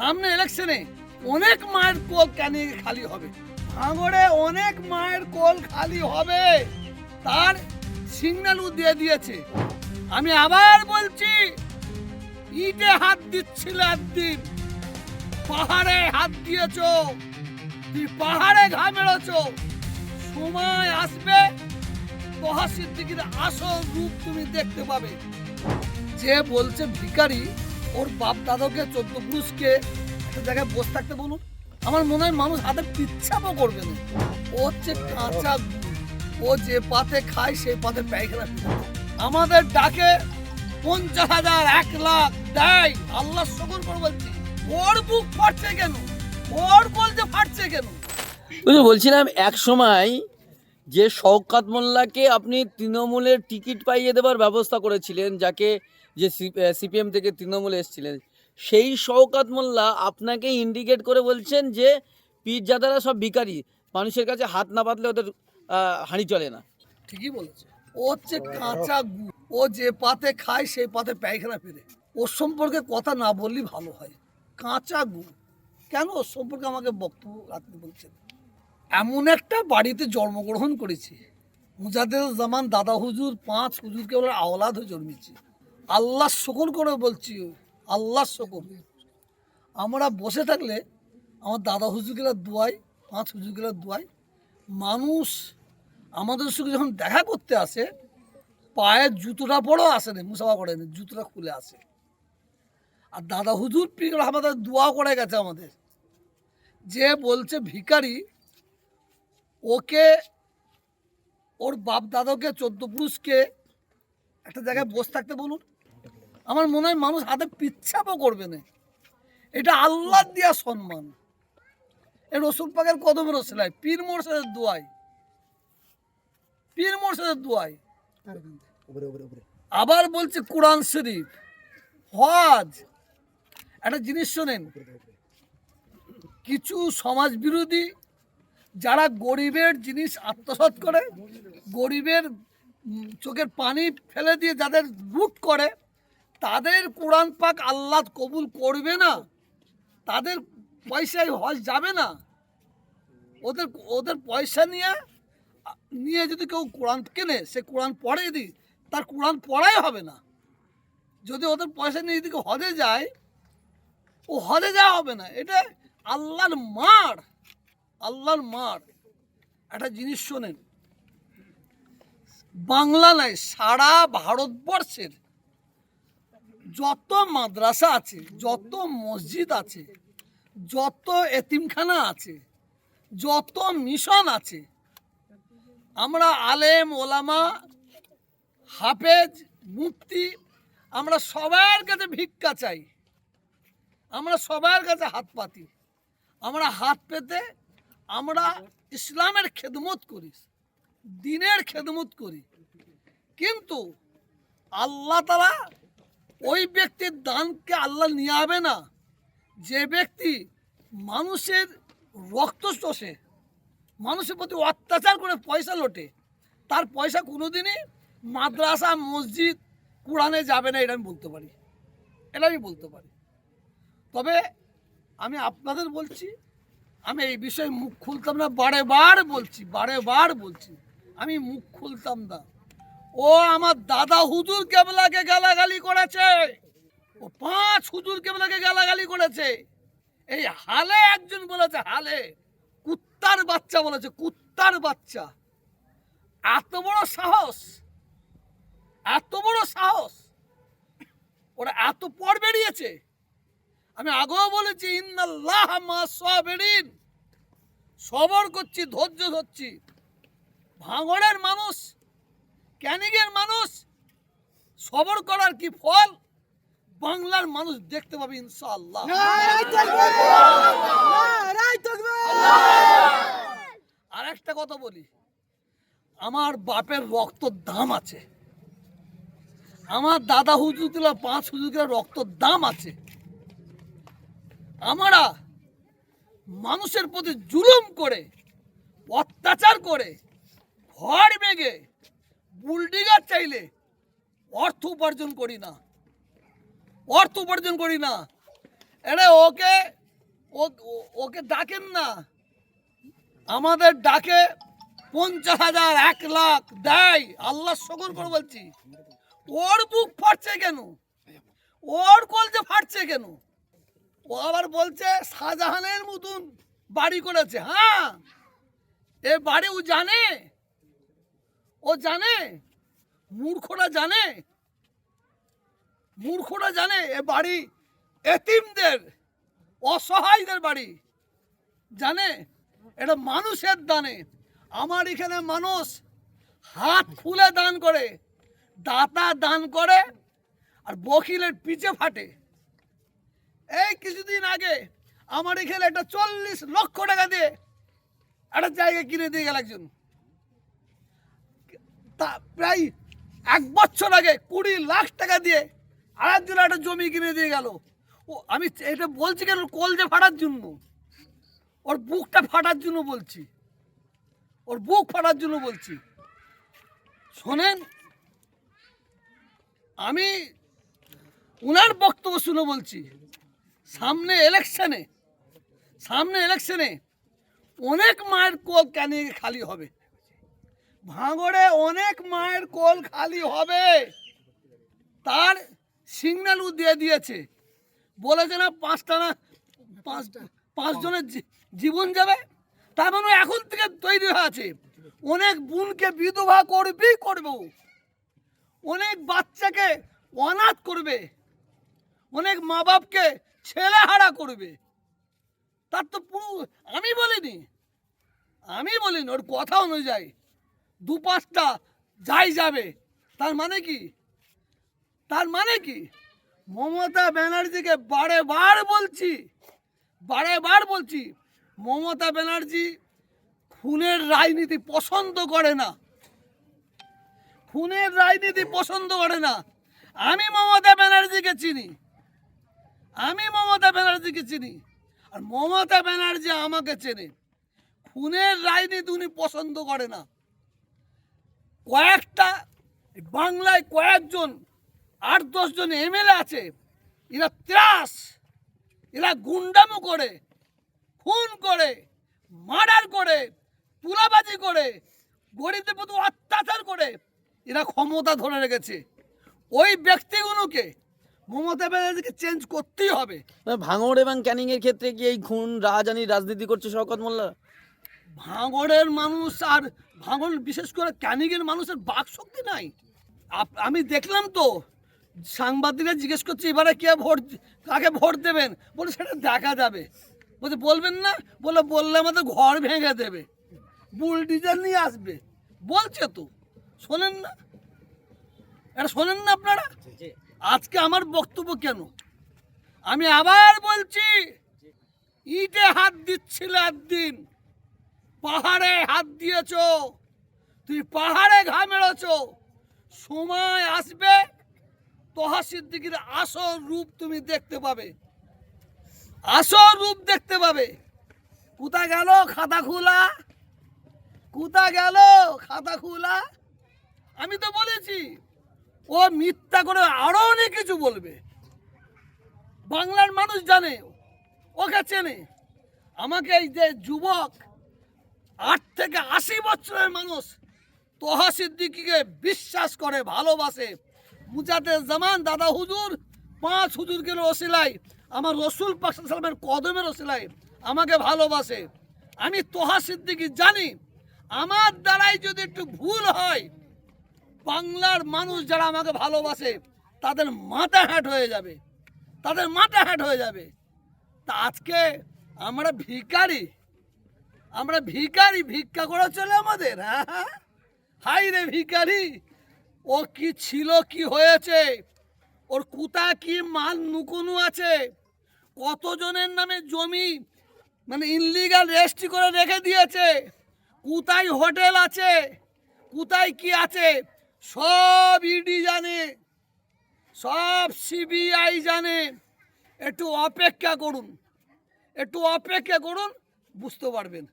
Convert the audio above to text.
সামনে ইলেকশনে অনেক মায়ের কোল ক্যানিং খালি হবে? ভাঙড়ে অনেক মায়ের কোল খালি হবে। তার সিগন্যালও দিয়ে দিয়েছে। আমি আবার বলছি, ইটে হাত দিচ্ছিল একদিন। পাহাড়ে হাত দিয়েছ। তুই পাহাড়ে ঘা সময় আসবে তোহা সিদ্দিকির আসল রূপ তুমি দেখতে পাবে। যে বলছে ভিখারি ওর বাপ দাদাকে, চোদ্দ পুরুষকে একটা জায়গায় বসে থাকতে বলুন, আমার মনে হয় মানুষ হাতে পিচ্ছাপও করবে না। ও হচ্ছে কাঁচা। ও যে পাতে খায়, সেই পাতে পায়খানা আমাদের ডাকে পঞ্চাশ হাজার, এক লাখ। দেয়, আল্লাহ শকর করে বলছি, ওর বুক ফাটছে কেন? ওর বলছে ফাটছে কেন? বলছিলাম এক সময় যে শওকাত মোল্লাকে আপনি তৃণমূলের টিকিট পাইয়ে দেওয়ার ব্যবস্থা করেছিলেন, যাকে যে সিপিএম থেকে তৃণমূলে এসেছিলেন, সেই শওকাত মোল্লা আপনাকে ইন্ডিকেট করে বলছেন যে পীরজাদারা সব ভিখারি, মানুষের কাছে হাত না পাতলে ওদের হাঁড়ি চলে না। ঠিকই বলেছে। ও হচ্ছে কাঁচা ও যে পাতে খায় সেই পাতে পায়খানা ফেরে ওর সম্পর্কে কথা না বললেই ভালো হয়। কাঁচা গুড় কেন? ওর সম্পর্কে আমাকে বক্তব্য রাখতে বলছেন। এমন একটা বাড়িতে জন্মগ্রহণ করেছি। মুজাদের জামান দাদা হুজুর, পাঁচ হুজুরকে বলে আওলাদ হয়ে জন্মেছি। আল্লাহ শকর করে বলছি আল্লাহ শকর আমরা বসে থাকলে আমার দাদা হুজুরগুলা দোয়াই, পাঁচ হুজুরগুলা দোয়াই। মানুষ আমাদের সঙ্গে যখন দেখা করতে আসে, পায়ের জুতোটা পরেও আসে না, মুসাফা করে না, জুতোটা খুলে আসে। আর দাদা হুজুর পীর আমাদের দোয়া করে গেছে আমাদের। যে বলছে ভিখারি ওকে ওর বাপ দাদাকে চোদ্দ পুরুষকে একটা জায়গায় বসে থাকতে বলুন। আমার মনে হয় মানুষ হাতে পিচ্ছাপও করবে না। এটা আল্লাহ দিয়া সম্মান। এ রসুল পাকের কদমের সেলাই পীর মোর্শেদের দোয়াই পীর মোর্শেদের দোয়াই আবার বলছে কোরআন শরীফ। হজ। একটা জিনিস শোনেন, কিছু সমাজ বিরোধী যারা গরিবের জিনিস আত্মসাৎ করে, গরিবের চোখের পানি ফেলে দিয়ে যাদের লুট করে, তাদের কোরআন পাক আল্লাহ কবুল করবে না। তাদের পয়সায় হজ যাবে না। ওদের ওদের পয়সা নিয়ে নিয়ে যদি কেউ কোরআন কেনে, সে কোরআন পড়ে যদি, তার কোরআন পড়াই হবে না। যদি ওদের পয়সা নিয়ে যদি হজে যায়, ও হজে যাওয়া হবে না। এটা আল্লাহর মার। আল্লাহর মার। একটা জিনিস শোনেন বাংলা নয় সারা ভারতবর্ষের যত মাদ্রাসা আছে, যত মসজিদ আছে, যত এতিমখানা আছে, যত মিশন আছে, আমরা আলেম, ওলামা, হাফেজ, মুফতি, আমরা সবার কাছে ভিক্ষা চাই। আমরা সবার কাছে হাত পাতি। আমরা হাত পেতে আমরা ইসলামের খেদমত করি, দিনের খেদমত করি। কিন্তু আল্লাহ তালা ওই ব্যক্তির দানকে আল্লাহ নিয়ে হবে না। যে ব্যক্তি মানুষের রক্ত চষে, মানুষের প্রতি অত্যাচার করে পয়সা লোটে, তার পয়সা কোনোদিনই মাদ্রাসা, মসজিদ, কোরআনে যাবে না, এটা আমি বলতে পারি। এটা আমি বলতে পারি। তবে আমি আপনাদের বলছি আমি এই বিষয়ে মুখ খুলতাম না বারে বার বলছি বারে বার বলছি, আমি মুখ খুলতাম না। ও আমার দাদা হুজুর কেবলাকে গালাগালি করেছে। ও পাঁচ হুজুর কেবলাকে গালাগালি করেছে। এই হালে একজন বলেছে, হালে, কুত্তার বাচ্চা বলেছে, কুত্তার বাচ্চা। এত বড় সাহস, এত বড় সাহস। ওরা এত পর বেরিয়েছে। আমি আগেও বলেছি ইন্নাল্লাহ মা সাবিরিন। সবর করছি ধৈর্য ধরছি। ভাঙড়ের মানুষ ক্যানিগের মানুষ সবর করার কি ফল? বাংলার মানুষ দেখতে পাবে ইনশাআল্লাহ। আর একটা কথা বলি আমার বাপের রক্ত দাম আছে। আমার দাদা হুজুরগুলা পাঁচ হুজুরগুলা রক্ত দাম আছে। আমরা মানুষের প্রতি জুলুম করে, অত্যাচার করে ঘর বেগে বুলডিগার চাইলে অর্থ উপার্জন করি না। অর্থ উপার্জন করি না। আরে ওকে ওকে ডাকেন না। আমাদের ডাকে পঞ্চাশ হাজার, এক লাখ দেয়। আল্লাহ শকর করে বলছি, ওর বুক ফাটছে কেন? ওর কলজে ফাটছে কেন? ও আবার বলছে, শাহজাহানের মতন বাড়ি করেছে। হ্যাঁ। এ বাড়ি ও জানে। ও জানে। মূর্খরা জানে। মূর্খরা জানে এ বাড়ি এতিমদের, অসহায়দের বাড়ি। জানে? এটা মানুষের দানে। আমার এখানে মানুষ হাত খুলে দান করে, দাতা দান করে, আর বকিলের পিছে ফাটে। এই কিছুদিন আগে আমার এখানে একটা চল্লিশ লক্ষ টাকা দিয়ে একটা জায়গা কিনে দিয়ে গেল একজন। তা প্রায় এক বছর আগে কুড়ি লাখ টাকা দিয়ে আরেকজন একটা জমি কিনে দিয়ে গেল। ও, আমি এটা বলছি কেন? কলজে ফাটার জন্য। ওর বুকটা ফাটার জন্য বলছি। ওর বুক ফাটার জন্য বলছি। শোনেন, আমি উনার বক্তব্য শুনে বলছি। সামনে ইলেকশনে সামনে ইলেকশনে অনেক মায়ের কোল কেন খালি হবে? ভাঙড়ে অনেক মায়ের কোল খালি হবে। তার সিগন্যালও দিয়ে দিয়েছে। বলেছে না পাঁচটা না, পাঁচ পাঁচজনের জীবন যাবে। তার মানে এখন থেকে তৈরি হয়ে আছে অনেক বোনকে বিধবা করবেই করবে। অনেক বাচ্চাকে অনাথ করবে। অনেক মা বাপকে ছেলেহারা করবে। তার তো পুরো, আমি বলিনি আমি বলিনি, ওর কথা অনুযায়ী দু পাঁচটা যাই যাবে। তার মানে কি? তার মানে কি? মমতা ব্যানার্জিকে বারে বার বলছি বারে বার বলছি, মমতা ব্যানার্জি খুনের রাজনীতি পছন্দ করে না। খুনের রাজনীতি পছন্দ করে না। আমি মমতা ব্যানার্জিকে চিনি। আমি মমতা ব্যানার্জিকে চিনি। আর মমতা ব্যানার্জি আমাকে চেনে। খুনের রাজনীতি উনি পছন্দ করে না। কয়েকটা বাংলায় কয়েকজন, আট দশজন এমএলএ আছে। এরা ত্রাস। এরা গুন্ডামো করে, খুন করে, মার্ডার করে, তুলাবাজি করে, গরিবদের প্রতি অত্যাচার করে। এরা ক্ষমতা ধরে রেখেছে। ওই ব্যক্তিগুলোকে মমতা ব্যানার্জিকে চেঞ্জ করতেই হবে। মানে ভাঙড় এবং ক্যানিং এর ক্ষেত্রে কি এই খুন রাহাজানির রাজনীতি করছে শওকত মোল্লা? ভাঙড়ের মানুষ আর ভাঙড় বিশেষ করে ক্যানিংয়ের মানুষের বাক শক্তি নাই। আপ- আমি দেখলাম তো সাংবাদিকরা জিজ্ঞেস করছে এবারে কে ভোট কাকে ভোট দেবেন? বলে সেটা দেখা যাবে। বলছে বলবেন না? বলে বললে আমাদের ঘর ভেঙে দেবে। বুলডিজার নিয়ে আসবে। বলছে তো। শোনেন না। এটা শোনেন না আপনারা? আজকে আমার বক্তব্য কেন? আমি আবার বলছি, ইটে হাত দিচ্ছিল একদিন, পাহাড়ে হাত দিয়েছ, তুই পাহাড়ে ঘা মেরেছ, সময় আসবে তোহা সিদ্দিকির আসল রূপ তুমি দেখতে পাবে। আসল রূপ দেখতে পাবে। কোথা গেল খাতা খোলা? কোথা গেল খাতা খোলা? আমি তো বলেছি ও মিথ্যা করে আরও অনেক কিছু বলবে। বাংলার মানুষ জানে, ওকে চেনে। আমাকে এই যে যুবক, আট থেকে আশি বছরের মানুষ তোহা সিদ্দিকিকে বিশ্বাস করে, ভালোবাসে। মুজাতে জামান, দাদা হুজুর, পাঁচ হুজুর গেল ওসিলাই আমার রসুল পাকসালামের কদমের ওসিলাই আমাকে ভালোবাসে। আমি তোহা সিদ্দিকি জানি, আমার দ্বারাই যদি একটু ভুল হয় বাংলার মানুষ যারা আমাকে ভালোবাসে, তাদের মাথা হ্যাট হয়ে যাবে। তাদের মাথা হ্যাট হয়ে যাবে। তা আজকে আমরা ভিখারি আমরা ভিখারি ভিক্ষা করে চলে আমাদের হ্যাঁ হ্যাঁ? হাই রে ভিখারি, ও কি ছিল, কি হয়েছে? ওর কুতা কি, মাল নুকুনু আছে? কতজনের নামে জমি মানে ইনলিগাল রেজিস্ট্রি করে রেখে দিয়েছে? কোথায় হোটেল আছে? কোথায় কি আছে? সব ইডি জানে সব সিবিআই জানে। একটু অপেক্ষা করুন একটু অপেক্ষা করুন বুঝতে পারবেন।